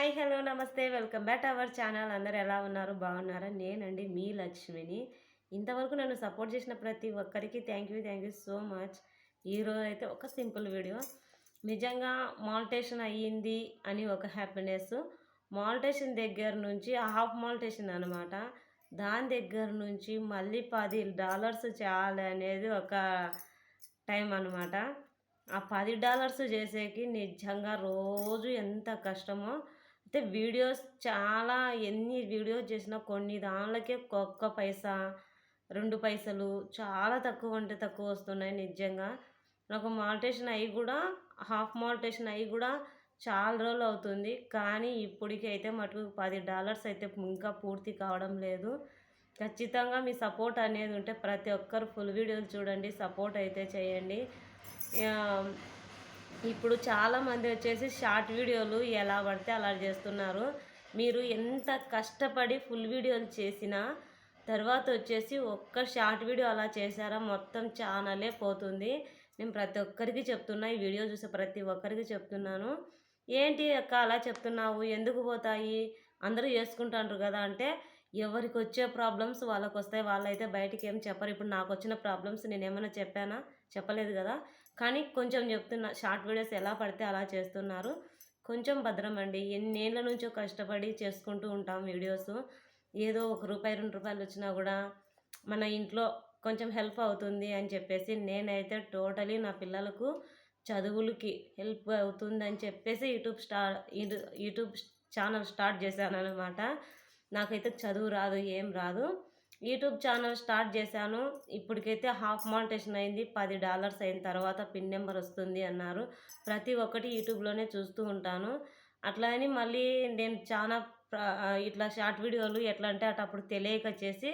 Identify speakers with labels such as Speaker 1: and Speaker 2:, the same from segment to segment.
Speaker 1: Hi hello namaste. Welcome back our channel. అందరు ఎలా ఉన్నారు? బాగున్నారా? నేనండి మీ లక్ష్మిని. ఇంతవరకు నన్ను సపోర్ట్ చేసిన ప్రతి ఒక్కరికి thank you thank you so much ఈరోజు అయితే ఒక సింపుల్ వీడియో. నిజంగా మాల్టేషన్ అయ్యింది అని ఒక హ్యాపీనెస్ మాల్టేషన్ దగ్గర నుంచి హాఫ్ మాల్టేషన్ అనమాట దాని దగ్గర నుంచి మళ్ళీ పది డాలర్స్ చేయాలి అనేది ఒక టైం అనమాట ఆ పది డాలర్స్ చేసేకి నిజంగా రోజు ఎంత కష్టమో అయితే వీడియోస్ చాలా ఎన్ని వీడియోస్ చేసినా కొన్ని దానిలకే ఒక్క పైసా రెండు పైసలు చాలా తక్కువ అంటే తక్కువ వస్తున్నాయి నిజంగా. నాకు మాల్టేషన్ అయ్యి కూడా హాఫ్ మాల్టేషన్ అయ్యి కూడా చాలా రోజులు అవుతుంది. కానీ ఇప్పటికి అయితే మటుకు పది డాలర్స్ అయితే ఇంకా పూర్తి కావడం లేదు. ఖచ్చితంగా మీ సపోర్ట్ అనేది ఉంటే ప్రతి ఒక్కరు ఫుల్ వీడియోలు చూడండి సపోర్ట్ అయితే చేయండి. ఇప్పుడు చాలామంది వచ్చేసి షార్ట్ వీడియోలు ఎలా పడితే అలా చేస్తున్నారు. మీరు ఎంత కష్టపడి ఫుల్ వీడియోలు చేసినా తర్వాత వచ్చేసి ఒక్క షార్ట్ వీడియో అలా చేశారా మొత్తం ఛానలే పోతుంది. నేను ప్రతి ఒక్కరికి చెప్తున్నా ఈ వీడియో చూసే ప్రతి ఒక్కరికి చెప్తున్నాను. ఏంటి అక్క అలా చెప్తున్నావు? ఎందుకు పోతాయి? అందరూ చేసుకుంటాండ్రు కదా అంటే ఎవరికి వచ్చే ప్రాబ్లమ్స్ వాళ్ళకి వస్తాయి వాళ్ళైతే బయటికి ఏం చెప్పరు. ఇప్పుడు నాకు వచ్చిన ప్రాబ్లమ్స్ నేను ఏమైనా చెప్పానా? చెప్పలేదు కదా. కానీ కొంచెం చెప్తున్నా షార్ట్ వీడియోస్ ఎలా పడితే అలా చేస్తున్నారు. కొంచెం భద్రం అండి. ఎన్నేళ్ళ నుంచో కష్టపడి చేసుకుంటూ ఉంటాం వీడియోస్. ఏదో ఒక రూపాయి రెండు రూపాయలు వచ్చినా కూడా మన ఇంట్లో కొంచెం హెల్ప్ అవుతుంది అని చెప్పేసి నేనైతే టోటలీ నా పిల్లలకు చదువులకి హెల్ప్ అవుతుంది అని చెప్పేసి YouTube star YouTube channel start చేశాను అనమాట నాకైతే చదువు రాదు ఏం రాదు. యూట్యూబ్ ఛానల్ స్టార్ట్ చేశాను. ఇప్పటికైతే హాఫ్ మానిటేషన్ అయింది. పది డాలర్స్ అయిన తర్వాత పిన్ నెంబర్ వస్తుంది అన్నారు. ప్రతి ఒక్కటి యూట్యూబ్లోనే చూస్తూ ఉంటాను. అట్లా అని మళ్ళీ నేను చాలా ఇట్లా షార్ట్ వీడియోలు ఎట్లా అంటే అటప్పుడు తెలియక చేసి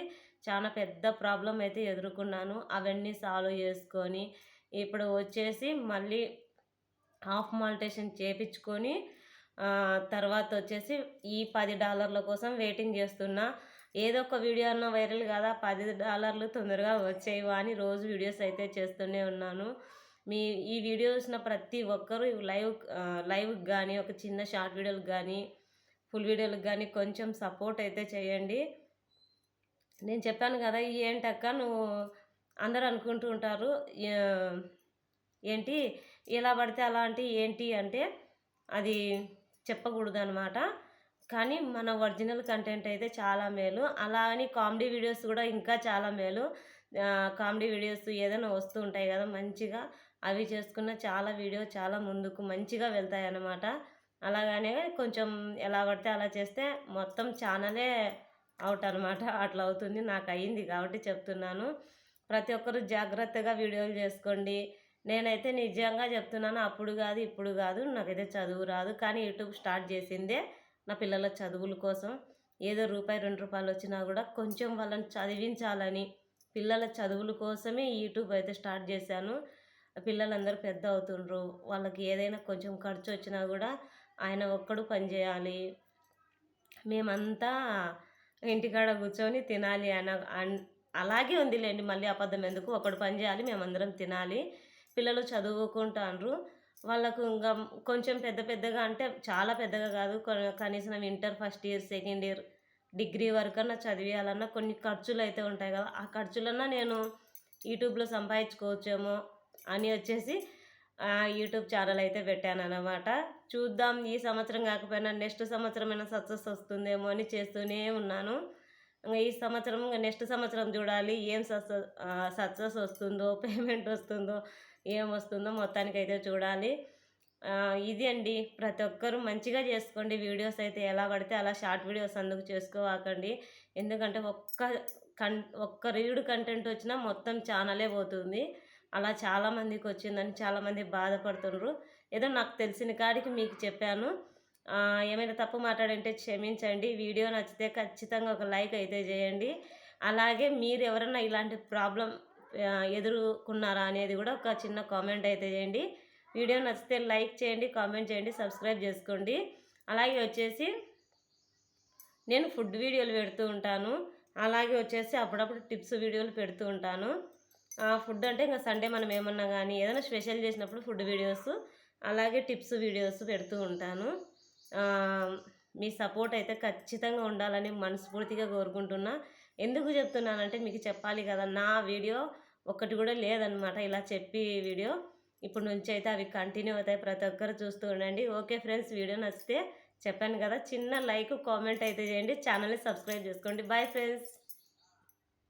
Speaker 1: చాలా పెద్ద ప్రాబ్లం అయితే ఎదుర్కొన్నాను. అవన్నీ సాల్వ్ చేసుకొని ఇప్పుడు వచ్చేసి మళ్ళీ హాఫ్ మాల్టేషన్ చేపించుకొని తర్వాత వచ్చేసి ఈ పది డాలర్ల కోసం వెయిటింగ్ చేస్తున్నా. ఏదో ఒక వీడియో అన్న వైరల్ కదా? పది డాలర్లు తొందరగా వచ్చేవా అని రోజు వీడియోస్ అయితే చేస్తూనే ఉన్నాను. మీ ఈ వీడియో చూసిన ప్రతి ఒక్కరూ లైవ్ లైవ్కి కానీ ఒక చిన్న షార్ట్ వీడియోలకు కానీ ఫుల్ వీడియోలకు కానీ కొంచెం సపోర్ట్ అయితే చేయండి. నేను చెప్పాను కదా ఏంటక్క నువ్వు అందరు అనుకుంటూ ఉంటారు ఏంటి ఎలా పడితే అలాంటి ఏంటి అంటే అది చెప్పకూడదు అనమాట కానీ మన ఒరిజినల్ కంటెంట్ అయితే చాలా మేలు. అలా అని కామెడీ వీడియోస్ కూడా ఇంకా చాలా మేలు. కామెడీ వీడియోస్ ఏదైనా వస్తూ ఉంటాయి కదా మంచిగా అవి చేసుకున్న చాలా వీడియో చాలా ముందుకు మంచిగా వెళ్తాయి అన్నమాట అలాగనే కొంచెం ఎలా పడితే అలా చేస్తే మొత్తం ఛానలే అవుట్ అనమాట అట్లా అవుతుంది. నాకు అయ్యింది కాబట్టి చెప్తున్నాను. ప్రతి ఒక్కరు జాగ్రత్తగా వీడియోలు చేసుకోండి. నేనైతే నిజంగా చెప్తున్నాను అప్పుడు కాదు ఇప్పుడు కాదు నాకైతే చదువు రాదు. కానీ యూట్యూబ్ స్టార్ట్ చేసిందే నా పిల్లల చదువుల కోసం ఏదో రూపాయి రెండు రూపాయలు వచ్చినా కూడా కొంచెం వాళ్ళని చదివించాలని పిల్లల చదువుల కోసమే యూట్యూబ్ అయితే స్టార్ట్ చేశాను. పిల్లలందరూ పెద్ద అవుతుండ్రు. వాళ్ళకి ఏదైనా కొంచెం ఖర్చు వచ్చినా కూడా ఆయన ఒక్కడు పనిచేయాలి మేమంతా ఇంటికాడ కూర్చొని తినాలి అన అలాగే ఉందిలేండి మళ్ళీ అబద్ధం ఎందుకు? ఒకడు పని చేయాలి మేమందరం తినాలి. పిల్లలు చదువుకుంటాండ్రు. వాళ్ళకు ఇంకా కొంచెం పెద్ద పెద్దగా అంటే చాలా పెద్దగా కాదు. కనీసం inter first year second year degree వరకు అన్నా చదివేయాలన్నా కొన్ని ఖర్చులు అయితే ఉంటాయి కదా. ఆ ఖర్చులన్నా నేను యూట్యూబ్లో సంపాదించుకోవచ్చేమో అని వచ్చేసి యూట్యూబ్ ఛానల్ అయితే పెట్టాను అనమాట చూద్దాం ఈ సంవత్సరం కాకపోయినా నెక్స్ట్ సంవత్సరం అయినా సక్సెస్ వస్తుందేమో అని చేస్తూనే ఉన్నాను. ఇంకా ఈ సంవత్సరం ఇంకా నెక్స్ట్ సంవత్సరం చూడాలి ఏం సక్సెస్ సక్సెస్ వస్తుందో పేమెంట్ వస్తుందో ఏం వస్తుందో మొత్తానికి అయితే చూడాలి ఇది అండి. ప్రతి ఒక్కరూ మంచిగా చేసుకోండి. వీడియోస్ అయితే ఎలా పడితే అలా షార్ట్ వీడియోస్ అందుకు చేసుకోవాకండి. ఎందుకంటే ఒక్క కన్ ఒక్క రీడ్ కంటెంట్ వచ్చినా మొత్తం ఛానలే పోతుంది. అలా చాలామందికి వచ్చిందని చాలామంది బాధపడుతున్నారు ఏదో నాకు తెలిసిన కాడికి మీకు చెప్పాను. ఏమైనా తప్పు మాట్లాడంటే క్షమించండి. వీడియో నచ్చితే ఖచ్చితంగా ఒక లైక్ అయితే చేయండి. అలాగే మీరు ఎవరైనా ఇలాంటి ప్రాబ్లం ఎదుర్కొన్నారా అనేది కూడా ఒక చిన్న కామెంట్ అయితే చేయండి. వీడియో నచ్చితే లైక్ చేయండి కామెంట్ చేయండి సబ్స్క్రైబ్ చేసుకోండి. అలాగే వచ్చేసి నేను ఫుడ్ వీడియోలు పెడుతూ ఉంటాను. అలాగే వచ్చేసి అప్పుడప్పుడు టిప్స్ వీడియోలు పెడుతూ ఉంటాను. ఫుడ్ అంటే ఇంకా సండే మనం ఏమన్నా కానీ ఏదైనా స్పెషల్ చేసినప్పుడు ఫుడ్ వీడియోస్ అలాగే టిప్స్ వీడియోస్ పెడుతూ ఉంటాను. మీ సపోర్ట్ అయితే ఖచ్చితంగా ఉండాలని మనస్ఫూర్తిగా కోరుకుంటున్నా. ఎందుకు చెప్తున్నానంటే మీకు చెప్పాలి కదా నా వీడియో ఒకటి కూడా లేదనమాట ఇలా చెప్పి వీడియో. ఇప్పుడు నుంచి అయితే అవి కంటిన్యూ అవుతాయి. ప్రతి ఒక్కరు చూస్తూ ఉండండి. ఓకే ఫ్రెండ్స్ వీడియో నచ్చితే చెప్పాను కదా చిన్న లైక్ కామెంట్ అయితే చేయండి. ఛానల్ని సబ్స్క్రైబ్ చేసుకోండి. Bye friends.